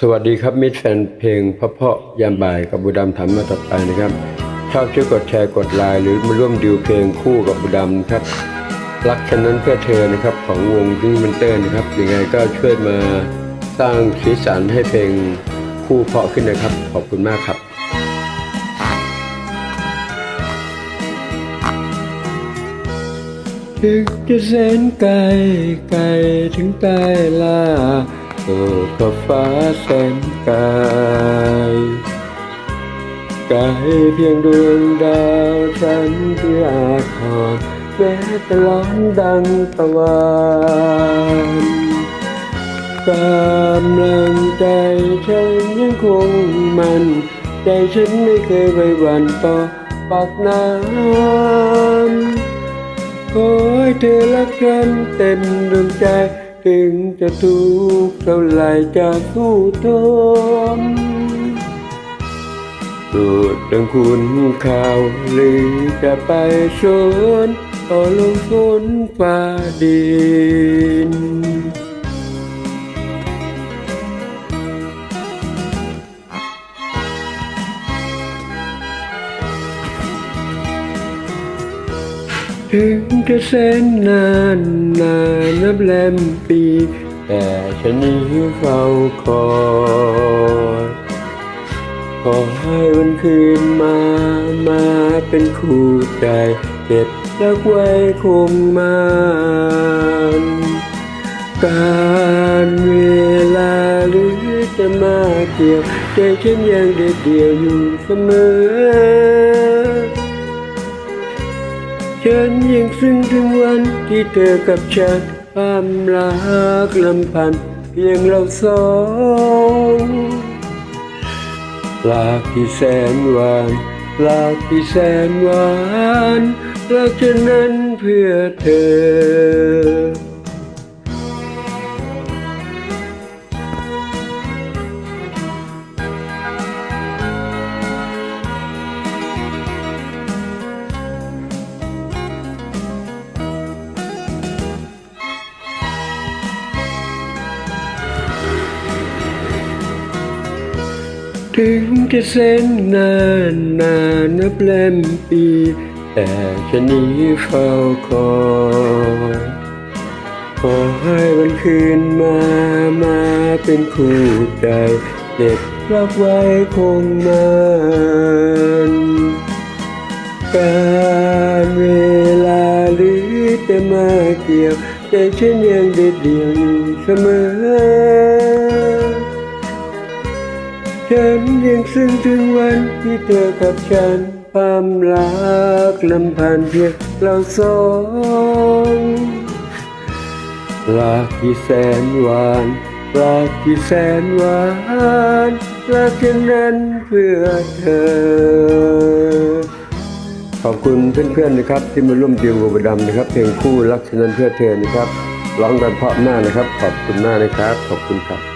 สวัสดีครับมิตรแฟนเพลงพระเพาะยามบ่ายกับบุดำถามมาต่อไปนะครับ ชอบช่วยกดแชร์กดไลค์หรือมาร่วมดิวเพลงคู่กับบุดำนะครับ รักฉันนั้นเพื่อเธอนะครับของวงพิงมันเตอร์นะครับยังไงก็ช่วยมาสร้างสีสันให้เพลงคู่เพาะขึ้นนะครับ ขอบคุณมากครับถึงจะแสนไกลไกลถึงใต้ลา โอ้ก็ฟ้าแสนไกลไกลเพียงดวงดาวฉันที่อาครแม้แต่ร้องดังตะวันกำลังใจฉันยังคงมันใจฉันไม่เคยไว้หวันต่อปากน้ำขอให้เธอรักฉันเต็มดวงใจ ถึงจะทุกข์เท่าไรจะสู้ทนสุดดังคุณข่าวหรือจะไปชนต่อลงฝนฟ้าดิน ถึงจะแสนนานนานนับแลมปี แต่ฉันนี้เฝ้าคอยขอให้วันคืนมามาเป็นคู่ใจเก็บรักไว้คงมันการเวลาหรือจะมาเกี่ยวใจฉันยังเด็ดเดียวอยู่เสมอ ฉันยังซึ้งถึงวันที่เธอกับฉันความรักลำพันเพียงเราสองลากที่แสนหวานลากที่แสนหวานรักฉันนั้นเพื่อเธอ ถึงจะเส้นนานนานนับแลมปี แต่ฉันนี้เฝ้าคอยขอให้วันคืนมามาเป็นคู่ใจเก็บรักไว้คงมันการเวลาหรือจะมาเกี่ยว ใจฉันยังเด็ดเดี่ยวอยู่เสมอ ฉันยังซึ้งถึงวันที่เธอกับฉันความรักลำพันเพียงเราสองรักที่แสนหวานรักที่แสนหวานรักฉันนั้นเพื่อเธอ ขอบคุณเพื่อนๆนะครับ ที่มาร่วมดิวกับดำนะครับ เพลงคู่รักฉันนั้นเพื่อเธอนะครับร้องกันเพราะมากนะครับ ขอบคุณมากนะครับ ขอบคุณครับ